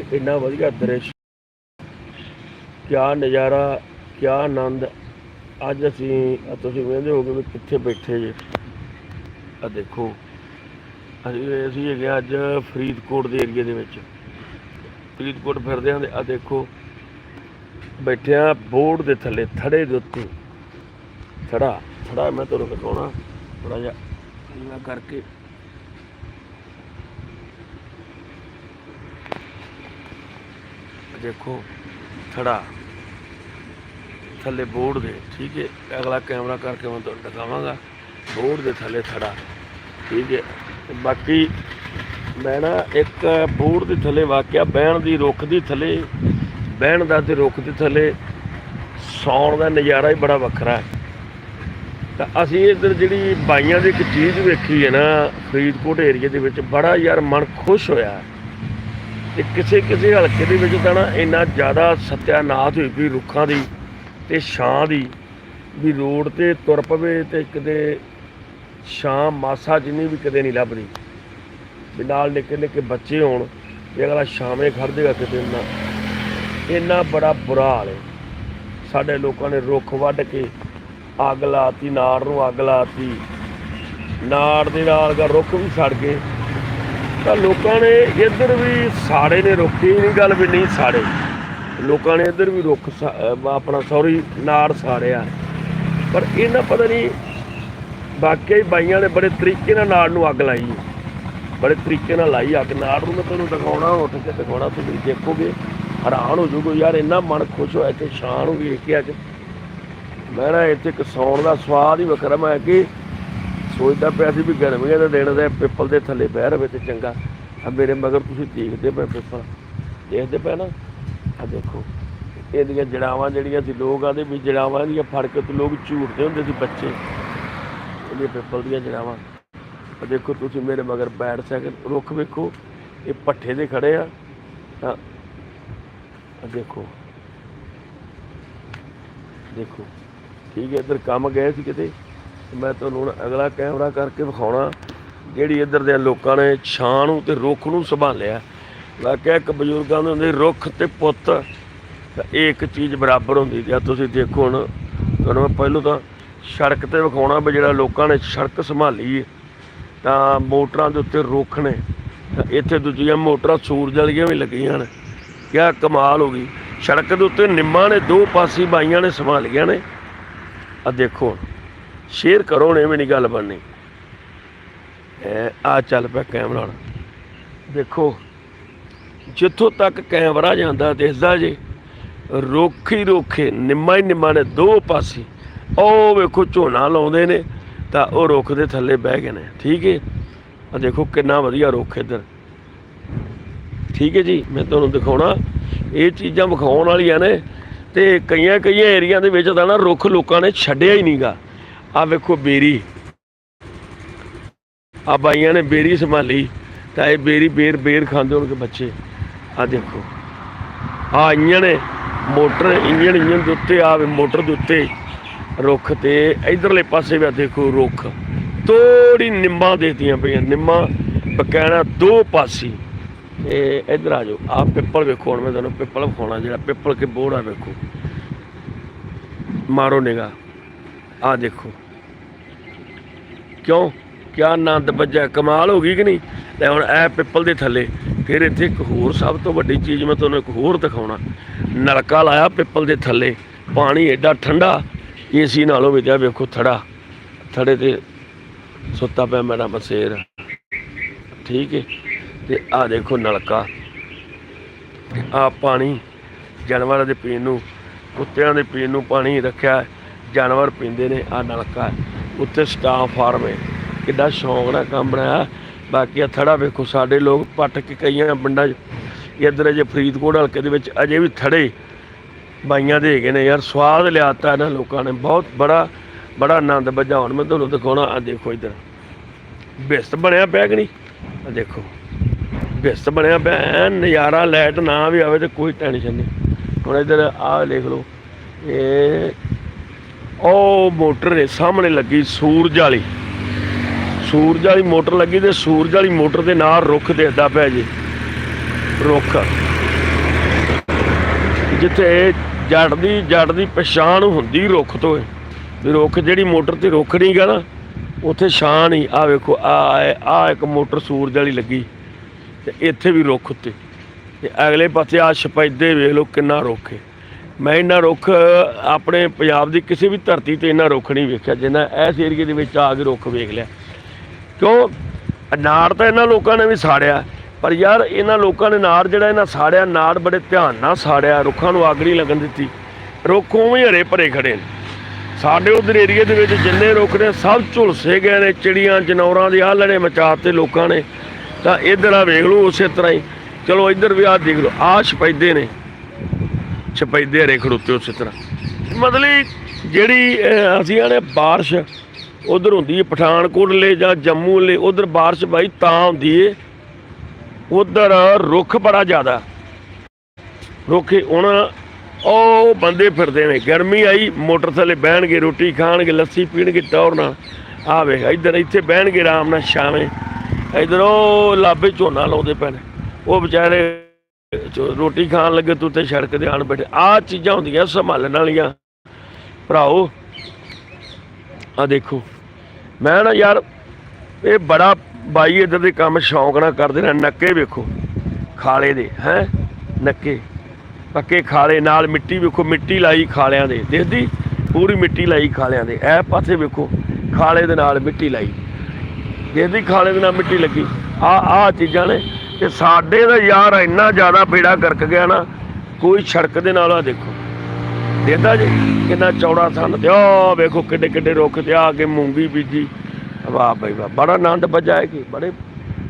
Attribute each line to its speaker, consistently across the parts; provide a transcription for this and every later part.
Speaker 1: ਇੱਕ ਇੰਨਾ ਵਧੀਆ ਦ੍ਰਿਸ਼। ਕਿਆ ਨਜ਼ਾਰਾ, ਕਿਆ ਆਨੰਦ। ਅੱਜ ਅਸੀਂ ਤੁਸੀਂ ਵੇਖਦੇ ਹੋਗੇ ਵੀ ਕਿੱਥੇ ਬੈਠੇ ਜੇ। ਆ ਦੇਖੋ, ਅਸੀਂ ਅਸੀਂ ਹੈਗੇ ਹਾਂ ਅੱਜ ਫਰੀਦਕੋਟ ਦੇ ਏਰੀਏ ਦੇ ਵਿੱਚ। ਫਰੀਦਕੋਟ ਫਿਰਦੇ ਹਾਂ ਤੇ ਆ ਦੇਖੋ, ਬੈਠੇ ਆ ਬੋਰਡ ਦੇ ਥੱਲੇ, ਥੜੇ ਦੇ ਉੱਤੇ। ਥੜਾ ਥੜਾ ਮੈਂ ਤੁਹਾਨੂੰ ਦਿਖਾਉਣਾ ਥੋੜਾ ਜਿਹਾ ਕਰਕੇ। ਦੇਖੋ ਥੜਾ ਥੱਲੇ ਬੋਰਡ ਦੇ, ਠੀਕ ਹੈ? ਅਗਲਾ ਕੈਮਰਾ ਕਰਕੇ ਮੈਂ ਤੁਹਾਨੂੰ ਦਿਖਾਵਾਂਗਾ। ਬੋਰਡ ਦੇ ਥੱਲੇ ਥੜਾ ਠੀਕ ਹੈ? ਬਾਕੀ ਮੈਂ ਨਾ ਇੱਕ ਬੋਰਡ ਦੇ ਥੱਲੇ ਵਾਕਿਆ ਬਹਿਣ ਦੀ ਰੁੱਖ ਦੀ ਥੱਲੇ, ਬਹਿਣ ਦਾ ਤੇ ਰੁੱਖ ਦੇ ਥੱਲੇ ਸੌਣ ਦਾ ਨਜ਼ਾਰਾ ਹੀ ਬੜਾ ਵੱਖਰਾ ਹੈ। ਤਾਂ ਅਸੀਂ ਇੱਧਰ ਜਿਹੜੀ ਬਾਈਆਂ ਦੀ ਇੱਕ ਚੀਜ਼ ਵੇਖੀ ਹੈ ਨਾ, ਫਰੀਦਕੋਟ ਏਰੀਏ ਦੇ ਵਿੱਚ ਬੜਾ ਯਾਰ ਮਨ ਖੁਸ਼ ਹੋਇਆ। ਤੇ ਕਿਸੇ ਕਿਸੇ ਹਲਕੇ ਦੇ ਵਿੱਚ ਤਾਂ ਨਾ ਇੰਨਾ ਜ਼ਿਆਦਾ ਸਤਿਆਨਾਸ਼ ਹੋਈ ਵੀ ਰੁੱਖਾਂ ਦੀ ਤੇ ਛਾਂ ਦੀ ਵੀ ਰੋਡ ਤੇ ਤੁਰ ਪਵੇ ਤੇ ਕਿਤੇ ਛਾਂ ਮਾਸਾ ਜਿੰਨੀ ਵੀ ਕਦੇ ਨਹੀਂ ਲੱਭਦੀ। ਵੀ ਨਾਲ ਨਿੱਕੇ ਨਿੱਕੇ ਬੱਚੇ ਹੋਣ, ਵੀ ਅਗਲਾ ਛਾਵੇਂ ਖੜ ਜਾਏਗਾ ਕਿਤੇ ਨਾ। ਇੰਨਾ ਬੜਾ ਬੁਰਾ ਹਾਲ ਹੈ। ਸਾਡੇ ਲੋਕਾਂ ਨੇ ਰੁੱਖ ਵੱਢ ਕੇ ਅੱਗ ਲਾਤੀ, ਨਾੜ ਨੂੰ ਅੱਗ ਲਾਤੀ। ਨਾੜ ਦੇ ਨਾਲ ਦਾ ਰੁੱਖ ਵੀ ਸੜ ਗਏ। ਤਾਂ ਲੋਕਾਂ ਨੇ ਇੱਧਰ ਵੀ ਸਾੜੇ ਨੇ, ਰੁੱਖੀ ਨਹੀਂ ਗੱਲ ਵੀ ਨਹੀਂ ਸਾੜੇ। ਲੋਕਾਂ ਨੇ ਇੱਧਰ ਵੀ ਰੁੱਖ ਸਾ- ਆਪਣਾ ਸੌਰੀ ਨਾੜ ਸਾੜਿਆ। ਪਰ ਇਹਨਾਂ ਪਤਾ ਨਹੀਂ, ਵਾਕਿਆ ਬਾਈਆਂ ਨੇ ਬੜੇ ਤਰੀਕੇ ਨਾਲ ਨਾੜ ਨੂੰ ਅੱਗ ਲਾਈ ਹੈ। ਬੜੇ ਤਰੀਕੇ ਨਾਲ ਲਾਈ ਅੱਗ। ਨਾੜ ਨੂੰ ਮੈਂ ਤੁਹਾਨੂੰ ਦਿਖਾਉਣਾ, ਉੱਠ ਕੇ ਦਿਖਾਉਣਾ, ਤੁਸੀਂ ਦੇਖੋਗੇ, ਹੈਰਾਨ ਹੋ ਜਾਓਗੇ, ਯਾਰ ਇੰਨਾ ਮਨ ਖੁਸ਼ ਹੋਇਆ ਤੇ ਸ਼ਾਨ ਨੂੰ ਵੇਖ ਕੇ ਅੱਜ ਮੈਂ ਨਾ ਇੱਥੇ ਕਸਾਉਣ ਦਾ ਸਵਾਦ ਹੀ ਵੱਖਰਾ, ਮੈਂ ਕਿ ਸੋਚਦਾ ਪਿਆ ਸੀ ਵੀ ਗਰਮੀਆਂ ਦਾ ਦਿਨ ਦਾ ਪਿੱਪਲ ਦੇ ਥੱਲੇ ਬਹਿ ਰਵੇ ਤੇ ਚੰਗਾ। ਆ ਮੇਰੇ ਮਗਰ ਤੁਸੀਂ ਦੇਖਦੇ ਪਏ ਪਿੱਪਲ। ਦੇਖਦੇ ਪਏ ਨਾ? ਆ ਦੇਖੋ। ਇਹਦੀਆਂ ਜੜਾਵਾਂ ਜਿਹੜੀਆਂ ਸੀ ਲੋਕ ਆਦੇ ਵੀ ਜੜਾਵਾਂ ਦੀਆਂ ਫੜ ਕੇ ਤੇ ਲੋਕ ਝੂਟਦੇ ਹੁੰਦੇ ਸੀ ਬੱਚੇ। ਇਹਦੀਆਂ ਪਿੱਪਲ ਦੀਆਂ ਜੜਾਵਾਂ। ਆ ਦੇਖੋ ਤੁਸੀਂ ਮੇਰੇ ਮਗਰ ਬੈਠ ਸਕਦੇ ਰੁੱਖ ਵੇਖੋ। ਇਹ ਪੱਠੇ ਦੇ ਖੜੇ ਆ। ਆ ਦੇਖੋ। ਦੇਖੋ। ਠੀਕ ਹੈ, ਇੱਧਰ ਕੰਮ ਗਏ ਸੀ ਕਿਤੇ? ਮੈਂ ਤੁਹਾਨੂੰ ਹੁਣ ਅਗਲਾ ਕੈਮਰਾ ਕਰਕੇ ਵਿਖਾਉਣਾ ਜਿਹੜੀ ਇੱਧਰ ਦੇ ਲੋਕਾਂ ਨੇ ਛਾਂ ਨੂੰ ਤੇ ਰੁੱਖ ਨੂੰ ਸੰਭਾਲਿਆ। ਵਾਕਿਆ ਇੱਕ ਬਜ਼ੁਰਗਾਂ ਦੇ ਹੁੰਦੇ ਰੁੱਖ ਤੇ ਪੁੱਤ। ਇਹ ਇੱਕ ਚੀਜ਼ ਬਰਾਬਰ ਹੁੰਦੀ ਤੇ ਆ ਤੁਸੀਂ ਦੇਖੋ ਹੁਣ, ਤੁਹਾਨੂੰ ਮੈਂ ਪਹਿਲੋਂ ਤਾਂ ਸੜਕ ਤੇ ਵਿਖਾਉਣਾ ਵੀ ਜਿਹੜਾ ਲੋਕਾਂ ਨੇ ਸੜਕ ਸੰਭਾਲੀ ਤਾਂ ਮੋਟਰਾਂ ਦੇ ਉੱਤੇ ਰੁੱਖ ਨੇ। ਤਾਂ ਇੱਥੇ ਦੂਜੀਆਂ ਮੋਟਰਾਂ ਸੂਰਜ ਵਾਲੀਆਂ ਵੀ ਲੱਗੀਆਂ ਨੇ ਕਿਆ ਕਮਾਲ ਹੋ ਗਈ। ਸੜਕ ਦੇ ਉੱਤੇ ਨਿੰਮਾਂ ਨੇ ਦੋ ਪਾਸੇ ਬਾਈਆਂ ਨੇ ਸੰਭਾਲੀਆਂ ਨੇ। ਆ ਦੇਖੋ ਹੁਣ। ਸ਼ੇਅਰ ਕਰੋ ਨੇ ਵੀ ਨਹੀਂ ਗੱਲ ਬਣਨੀ। ਆ ਚੱਲ ਪਿਆ ਕੈਮਰਾ ਹੁਣ। ਦੇਖੋ, ਜਿੱਥੋਂ ਤੱਕ ਕੈਮਰਾ ਜਾਂਦਾ, ਦਿਸਦਾ ਜੇ, ਰੋਖੀ ਰੋਖੇ, ਨਿੰਮਾ ਹੀ ਨਿੰਮਾ ਨੇ ਦੋ ਪਾਸੇ। ਉਹ ਵੇਖੋ, ਝੋਨਾ ਲਾਉਂਦੇ ਨੇ, ਤਾਂ ਉਹ ਰੁੱਖ ਦੇ ਥੱਲੇ ਬਹਿ ਗਏ ਨੇ। ਠੀਕ ਹੈ ਆ ਦੇਖੋ, ਕਿੰਨਾ ਵਧੀਆ ਰੁੱਖ ਇੱਧਰ। ਠੀਕ ਹੈ ਜੀ? ਮੈਂ ਤੁਹਾਨੂੰ ਦਿਖਾਉਣਾ। ਇਹ ਚੀਜ਼ਾਂ ਵਿਖਾਉਣ ਵਾਲੀਆਂ ਨੇ, ਤੇ ਕਈਆਂ ਕਈਆਂ ਏਰੀਆ ਦੇ ਵਿੱਚ ਤਾਂ ਨਾ ਰੁੱਖ ਲੋਕਾਂ ਨੇ ਛੱਡਿਆ ਹੀ ਨਹੀਂਗਾ ਆ ਵੇਖੋ ਬੇਰੀ। ਆ ਬਾਈਆਂ ਨੇ ਬੇਰੀ ਸੰਭਾਲੀ, ਤਾਂ ਇਹ ਬੇਰੀ ਬੇਰ ਬੇਰ ਖਾਂਦੇ ਹੋਣਗੇ ਬੱਚੇ। ਆ ਦੇਖੋ। ਆ ਇੰਜਣ ਮੋਟਰ ਇੰਜਣ ਇੰਜਣ ਦੇ ਉੱਤੇ ਆਵੇ ਮੋਟਰ ਦੇ ਉੱਤੇ। ਰੁੱਖ ਤੇ ਇਧਰਲੇ ਪਾਸੇ ਵੀ ਆ ਦੇਖੋ ਰੁੱਖ। ਥੋੜੀ ਨਿੰਮਾਂ ਦੇਤੀਆਂ ਪਈਆਂ, ਨਿੰਮਾਂ ਬਕਾਇਣਾ ਦੋ ਪਾਸੀ। ਇਹ ਇਧਰ ਆ ਜਾਓ। ਆ ਪਿੱਪਲ ਵੇਖੋ, ਹੁਣ ਮੈਂ ਤੁਹਾਨੂੰ ਪਿੱਪਲ ਵਿਖਾਉਣਾ, ਜਿਹੜਾ ਪਿੱਪਲ ਕੇ ਬੋੜਾ ਵੇਖੋ। ਮਾਰੋ ਨਿਗਾ ਆ ਦੇਖੋ। ਕਿਉਂ? ਕਿਆ ਆਨੰਦ ਵੱਜਿਆ? ਕਮਾਲ ਹੋ ਗਈ ਕਿ ਨਹੀਂ? ਤੇ ਹੁਣ ਇਹ ਪਿੱਪਲ ਦੇ ਥੱਲੇ, ਫਿਰ ਇੱਥੇ ਇੱਕ ਹੋਰ ਸਭ ਤੋਂ ਵੱਡੀ ਚੀਜ਼ ਮੈਂ ਤੁਹਾਨੂੰ ਇੱਕ ਹੋਰ ਦਿਖਾਉਣਾ। ਨਲਕਾ ਲਾਇਆ ਪਿੱਪਲ ਦੇ ਥੱਲੇ, ਪਾਣੀ ਐਡਾ ਠੰਡਾ ਏਸੀ ਨਾਲੋਂ ਵੀ ਵੇਖੋ ਥੜਾ। ਥੜੇ ਤੇ ਸੁੱਤਾ ਪਿਆ ਮੇਰਾ ਬਸੇਰ ਠੀਕ ਹੈ ਤੇ ਆ ਦੇਖੋ ਨਲਕਾ। ਆ ਪਾਣੀ, ਜਾਨਵਰਾਂ ਦੇ ਪੀਣ ਨੂੰ, ਕੁੱਤਿਆਂ ਦੇ ਪੀਣ ਨੂੰ ਪਾਣੀ ਰੱਖਿਆ। ਜਾਨਵਰ ਪੀਂਦੇ ਨੇ, ਆ ਨਲਕਾ। ਉੱਤੇ ਸਟਾਫ ਫਾਰਮ ਹੈ। ਕਿੱਡਾ ਸ਼ੌਂਕ ਨਾਲ ਕੰਮ ਬਣਾਇਆ। ਬਾਕੀ ਆ ਥੜਾ ਵੇਖੋ, ਸਾਡੇ ਲੋਕ ਪੱਟ ਕੇ ਕਈਆਂ ਪਿੰਡਾਂ 'ਚ, ਇੱਧਰ ਜੇ ਫਰੀਦਕੋਟ ਹਲਕੇ ਦੇ ਵਿੱਚ ਅਜੇ ਵੀ ਥੜੇ। ਬਾਈਆਂ ਦੇ ਹੈਗੇ ਨੇ ਯਾਰ, ਸਵਾਦ ਲਿਆਤਾ ਇਹਨਾਂ ਲੋਕਾਂ ਨੇ। ਬਹੁਤ ਬੜਾ ਬੜਾ ਆਨੰਦ ਵੱਜਾ ਹੁਣ ਮੈਂ ਤੁਹਾਨੂੰ ਦਿਖਾਉਣਾ ਆ ਦੇਖੋ ਇੱਧਰ। ਬਿਸਤ ਬਣਿਆ ਪਿਆ ਕਿ ਨਹੀਂ? ਆ ਦੇਖੋ। ਬਿਸਤ ਬਣਿਆ ਪਿਆ। ਐਨ ਨਜ਼ਾਰਾ, ਲਾਈਟ ਨਾ ਵੀ ਆਵੇ ਤੇ ਕੋਈ ਟੈਨਸ਼ਨ ਨਹੀਂ। ਹੁਣ ਇੱਧਰ ਆ ਦੇਖ ਲਓ। ਇਹ ਉਹ ਮੋਟਰ ਹੈ ਸਾਹਮਣੇ ਲੱਗੀ ਸੂਰਜ ਵਾਲੀ। ਸੂਰਜ ਵਾਲੀ ਮੋਟਰ ਲੱਗੀ ਤੇ ਸੂਰਜ ਵਾਲੀ ਮੋਟਰ ਦੇ ਨਾਲ ਰੁੱਖ ਦਿਖਦਾ ਪਿਆ ਜੀ। ਰੁੱਖ। ਜਿੱਥੇ ਜੱਟ ਦੀ ਜੱਟ ਦੀ ਪਛਾਣ ਹੁੰਦੀ ਰੁੱਖ ਤੋਂ। ਵੀ ਰੁੱਖ ਜਿਹੜੀ ਮੋਟਰ ਤੇ ਰੁੱਖ ਨਹੀਂ ਗਾ ਨਾ, ਉੱਥੇ ਛਾਂ ਨਹੀਂ ਆ ਵੇਖੋ ਆ ਆ ਇੱਕ ਮੋਟਰ ਸੂਰਜ ਵਾਲੀ ਲੱਗੀ। ਤੇ ਇੱਥੇ ਵੀ ਰੁੱਖ ਉੱਤੇ। ਤੇ ਅਗਲੇ ਪਾਸੇ ਆ ਸਪੈਦੇ ਵੇਖ ਲਓ ਕਿੰਨਾ ਰੁੱਖ ਹੈ। ਮੈਂ ਇਹਨਾਂ ਰੁੱਖ, ਆਪਣੇ ਪੰਜਾਬ ਦੀ ਕਿਸੇ ਵੀ ਧਰਤੀ ਤੇ ਇਹਨਾਂ ਰੁੱਖ ਨਹੀਂ ਵੇਖਿਆ, ਜਿੰਨਾ ਇਸ ਏਰੀਏ ਦੇ ਵਿੱਚ ਆ ਕੇ ਰੁੱਖ ਵੇਖ ਲਿਆ। ਕਿਉਂ? ਨਾੜ ਤਾਂ ਇਹਨਾਂ ਲੋਕਾਂ ਨੇ ਵੀ ਸਾੜਿਆ, ਪਰ ਯਾਰ ਇਹਨਾਂ ਲੋਕਾਂ ਨੇ ਨਾੜ ਜਿਹੜਾ ਇਹਨਾਂ ਸਾੜਿਆ ਨਾੜ ਬੜੇ ਧਿਆਨ ਨਾਲ ਸਾੜਿਆ, ਰੁੱਖਾਂ ਨੂੰ ਅੱਗ ਨਹੀਂ ਲੱਗਣ ਦਿੱਤੀ। ਰੁੱਖ ਉਵੇਂ ਹਰੇ ਭਰੇ ਖੜੇ ਨੇ। ਸਾਡੇ ਉਧਰ ਏਰੀਏ ਦੇ ਵਿੱਚ ਜਿੰਨੇ ਰੁੱਖ ਨੇ, ਸਭ ਝੁਲਸੇ ਗਏ ਨੇ, ਚਿੜੀਆਂ, ਜਨੌਰਾਂ ਦੇ ਆਹ ਲੜੇ ਮਚਾਤੇ ਲੋਕਾਂ ਨੇ। ਤਾਂ ਇੱਧਰ ਆ ਵੇਖ ਲਓ ਉਸੇ ਤਰ੍ਹਾਂ ਹੀ। ਚਲੋ ਇੱਧਰ ਵੀ ਆਹ ਦੇਖ ਲਓ ਆਸ਼ ਛਪੈਦੇ ਨੇ। ਛਪੈਦੇ ਹਰੇ ਖੜੋਤੇ ਉਸੇ ਤਰ੍ਹਾਂ। ਮਤਲਬ ਜਿਹੜੀ ਅਸੀਂ ਆਣੇ ਬਾਰਿਸ਼ ਉਧਰ ਹੁੰਦੀ ਹੈ, ਪਠਾਨਕੋਟ ਲੈ ਜਾਂ ਜੰਮੂ ਲੈ, ਉਧਰ ਬਾਰਿਸ਼ ਬਾਈ ਤਾਂ ਹੁੰਦੀ ਏ। ਉਧਰ ਰੁੱਖ ਬੜਾ ਜ਼ਿਆਦਾ। ਰੁੱਖ ਹੁਣ ਉਹ ਬੰਦੇ ਫਿਰਦੇ ਨੇ, ਗਰਮੀ ਆਈ ਮੋਟਰ ਥੱਲੇ ਬਹਿਣਗੇ, ਰੋਟੀ ਖਾਣਗੇ, ਲੱਸੀ ਪੀਣਗੇ ਟੌਰ ਨਾਲ ਆ ਵੇਖ, ਇੱਧਰ ਇੱਥੇ ਬਹਿਣਗੇ, ਆਰਾਮ ਨਾਲ, ਛਾਵੇਂ। ਇੱਧਰ ਉਹ ਲਾਬੇ ਝੋਨਾ ਲਾਉਂਦੇ ਪਏ ਉਹ ਵਿਚਾਰੇ ਰੋਟੀ ਖਾਣ ਲੱਗੇ ਤੂੰ ਤੇ ਸੜਕ ਦੇ ਆਣ ਬੈਠੇ। ਆਹ ਚੀਜ਼ਾਂ ਹੁੰਦੀਆਂ ਸੰਭਾਲਣ ਵਾਲੀਆਂ। ਭਰਾਓ ਆ ਦੇਖੋ। ਮੈਂ ਨਾ ਯਾਰ, ਇਹ ਬੜਾ ਬਾਈ ਇਧਰ ਦੇ ਕੰਮ ਸ਼ੌਂਕ ਨਾਲ ਕਰਦੇ ਨੇ, ਨੱਕੇ ਵੇਖੋ। ਖਾਲੇ ਦੇ, ਹੈ? ਨੱਕੇ। ਪੱਕੇ ਖਾਲੇ, ਨਾਲ ਮਿੱਟੀ ਵੇਖੋ, ਮਿੱਟੀ ਲਾਈ ਖਾਲਿਆਂ ਦੇ। ਦੇਖਦੀ ਪੂਰੀ ਮਿੱਟੀ ਲਾਈ ਖਾਲਿਆਂ ਦੇ। ਇਹ ਪਾਸੇ ਵੇਖੋ, ਖਾਲੇ ਦੇ ਨਾਲ ਮਿੱਟੀ ਲਾਈ। ਦੇਖਦੀ ਖਾਲੇ ਦੇ ਨਾਲ ਮਿੱਟੀ ਲੱਗੀ। ਆ ਆ ਚੀਜ਼ਾਂ ਨੇ। ਤੇ ਸਾਡੇ ਦਾ ਯਾਰ ਇੰਨਾ ਜ਼ਿਆਦਾ ਬੇੜਾ ਗਰਕ ਗਿਆ ਨਾ, ਕੋਈ ਸੜਕ ਦੇ ਨਾਲ ਆ ਦੇਖੋ। ਦੇਖਦਾ ਜੀ, ਕਿੰਨਾ ਚੌੜਾ ਸੰਨ ਤੇ ਉਹ ਵੇਖੋ ਕਿੱਡੇ ਕਿੱਡੇ ਰੁੱਖ ਤੇ ਆ ਕੇ ਮੂੰਗੀ ਬੀਜੀ। ਵਾਹ ਬਈ ਵਾਹ, ਬੜਾ ਆਨੰਦ ਵੱਜਾ ਹੈ ਕਿ ਬੜੇ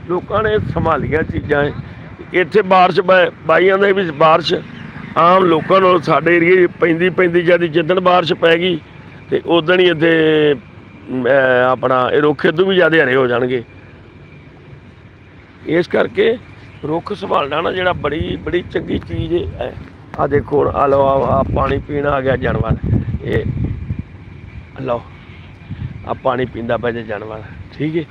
Speaker 1: ਲੋਕਾਂ ਨੇ ਸੰਭਾਲੀਆਂ ਚੀਜ਼ਾਂ ਹੈ। ਇੱਥੇ ਬਾਰਿਸ਼ ਬਾਈਆਂ ਦੇ ਵੀ ਬਾਰਿਸ਼ ਆਮ ਲੋਕਾਂ ਨਾਲ ਸਾਡੇ ਏਰੀਏ ਪੈਂਦੀ ਪੈਂਦੀ ਜਦ, ਜਿੱਦਣ ਬਾਰਿਸ਼ ਪੈ ਗਈ ਤੇ ਉਦੋਂ ਹੀ ਇੱਥੇ ਆਪਣਾ ਇਹ ਰੁੱਖ ਇਦੋਂ ਵੀ ਜ਼ਿਆਦਾ ਹਰੇ ਹੋ ਜਾਣਗੇ। ਇਸ ਕਰਕੇ ਰੁੱਖ ਸੰਭਾਲਣਾ ਨਾ ਜਿਹੜਾ ਬੜੀ ਬੜੀ ਚੰਗੀ ਚੀਜ਼ ਹੈ। ਆ ਦੇਖੋ ਹੁਣ ਆ ਲਓ ਆ ਪਾਣੀ ਪੀਣ ਆ ਗਿਆ ਜਾਨਵਰ। ਇਹ ਲਓ ਆ ਪਾਣੀ ਪੀਂਦਾ ਪਿਆ ਜੇ ਜਾਨਵਰ। ਠੀਕ ਹੈ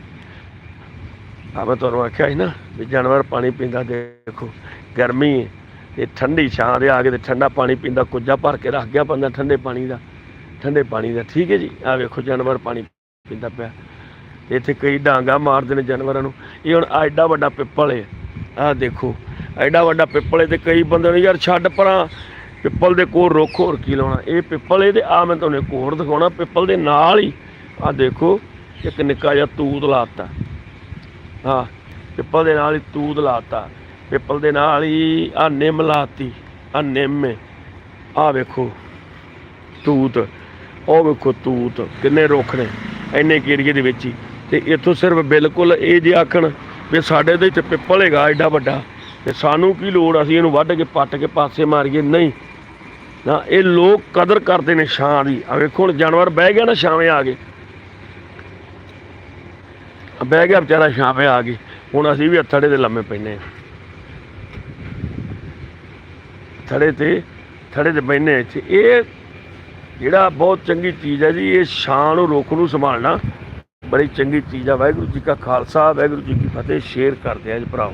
Speaker 1: ਆ ਮੈਂ ਤੁਹਾਨੂੰ ਆਖਿਆ ਸੀ ਨਾ ਵੀ ਜਾਨਵਰ ਪਾਣੀ ਪੀਂਦਾ ਦੇਖੋ, ਗਰਮੀ ਹੈ ਤੇ ਠੰਡੀ ਛਾਂ ਦੇ ਆ ਕੇ ਤੇ ਠੰਡਾ ਪਾਣੀ ਪੀਂਦਾ, ਕੁੱਜਾ ਭਰ ਕੇ ਰੱਖ ਗਿਆ ਬੰਦਾ ਠੰਡੇ ਪਾਣੀ ਦਾ, ਠੰਡੇ ਪਾਣੀ ਦਾ। ਠੀਕ ਹੈ ਜੀ? ਆ ਵੇਖੋ ਜਾਨਵਰ ਪਾਣੀ ਪੀਂਦਾ ਪਿਆ। ਤੇ ਇੱਥੇ ਕਈ ਡਾਂਗਾ ਮਾਰਦੇ ਨੇ ਜਾਨਵਰਾਂ ਨੂੰ। ਇਹ ਹੁਣ ਆਹ ਐਡਾ ਵੱਡਾ ਪਿੱਪਲ ਏ। ਆਹ ਦੇਖੋ, ਐਡਾ ਵੱਡਾ ਪਿੱਪਲ ਏ ਤੇ ਕਈ ਬੰਦੇ ਨੇ ਯਾਰ ਛੱਡ ਪਰਾਂ। ਪਿੱਪਲ ਦੇ ਕੋਲ ਰੁੱਖ ਹੋਰ ਕੀ ਲਾਉਣਾ। ਇਹ ਪਿੱਪਲ ਏ ਇਹਦੇ ਆ ਮੈਂ ਤੁਹਾਨੂੰ ਇੱਕ ਹੋਰ ਦਿਖਾਉਣਾ, ਪਿੱਪਲ ਦੇ ਨਾਲ ਹੀ। ਆਹ ਦੇਖੋ, ਇੱਕ ਨਿੱਕਾ ਜਿਹਾ ਤੂਤ ਲਾਤਾ। ਹਾਂ, ਪਿੱਪਲ ਦੇ ਨਾਲ ਹੀ ਤੂਤ ਲਾਤਾ। ਪਿੱਪਲ ਦੇ ਨਾਲ ਹੀ ਆ ਨਿੰਮ ਲਾਤੀ ਆ ਨਿੰਮ ਹੈ ਆ ਵੇਖੋ, ਤੂਤ। ਉਹ ਵੇਖੋ ਤੂਤ, ਕਿੰਨੇ ਰੁੱਖ ਨੇ। ਇੰਨੇ ਕੁ ਏਰੀਏ ਦੇ ਵਿੱਚ ਹੀ। ਤੇ ਇੱਥੋਂ ਸਿਰਫ ਬਿਲਕੁਲ ਇਹ ਜੇ ਆਖਣ ਵੀ ਸਾਡੇ ਦੇ ਚ ਪਿੱਪਲ ਹੈਗਾ ਐਡਾ ਵੱਡਾ, ਤੇ ਸਾਨੂੰ ਕੀ ਲੋੜ, ਅਸੀਂ ਇਹਨੂੰ ਵੱਢ ਕੇ ਪੱਟ ਕੇ ਪਾਸੇ ਮਾਰੀਏ? ਨਹੀਂ। ਨਾ, ਇਹ ਲੋਕ ਕਦਰ ਕਰਦੇ ਨੇ ਛਾਂ ਦੀ। ਆ ਵੇਖੋ, ਹੁਣ ਜਾਨਵਰ ਬਹਿ ਗਿਆ ਨਾ, ਛਾਵੇਂ ਆ ਗਏ। ਬਹਿ ਗਿਆ ਵਿਚਾਰਾ, ਛਾਵੇਂ ਆ ਗਈ ਹੁਣ ਅਸੀਂ ਵੀ ਥੜੇ ਦੇ ਲੰਮੇ ਪੈਨੇ ਥੜੇ ਤੇ ਥੜੇ ਤੇ ਬੈਨੇ ਇੱਥੇ। ਇਹ ਜਿਹੜਾ ਬਹੁਤ ਚੰਗੀ ਚੀਜ਼ ਹੈ ਜੀ, ਇਹ ਛਾਂ ਨੂੰ, ਰੁੱਖ ਨੂੰ ਸੰਭਾਲਣਾ ਬੜੀ ਚੰਗੀ ਚੀਜ਼ ਆ। ਵਾਹਿਗੁਰੂ ਜੀ ਕਾ ਖਾਲਸਾ, ਵਾਹਿਗੁਰੂ ਜੀ ਕੀ ਫਤਿਹ। ਸ਼ੇਅਰ ਕਰਦੇ ਆ ਜੀ ਭਰਾਓ।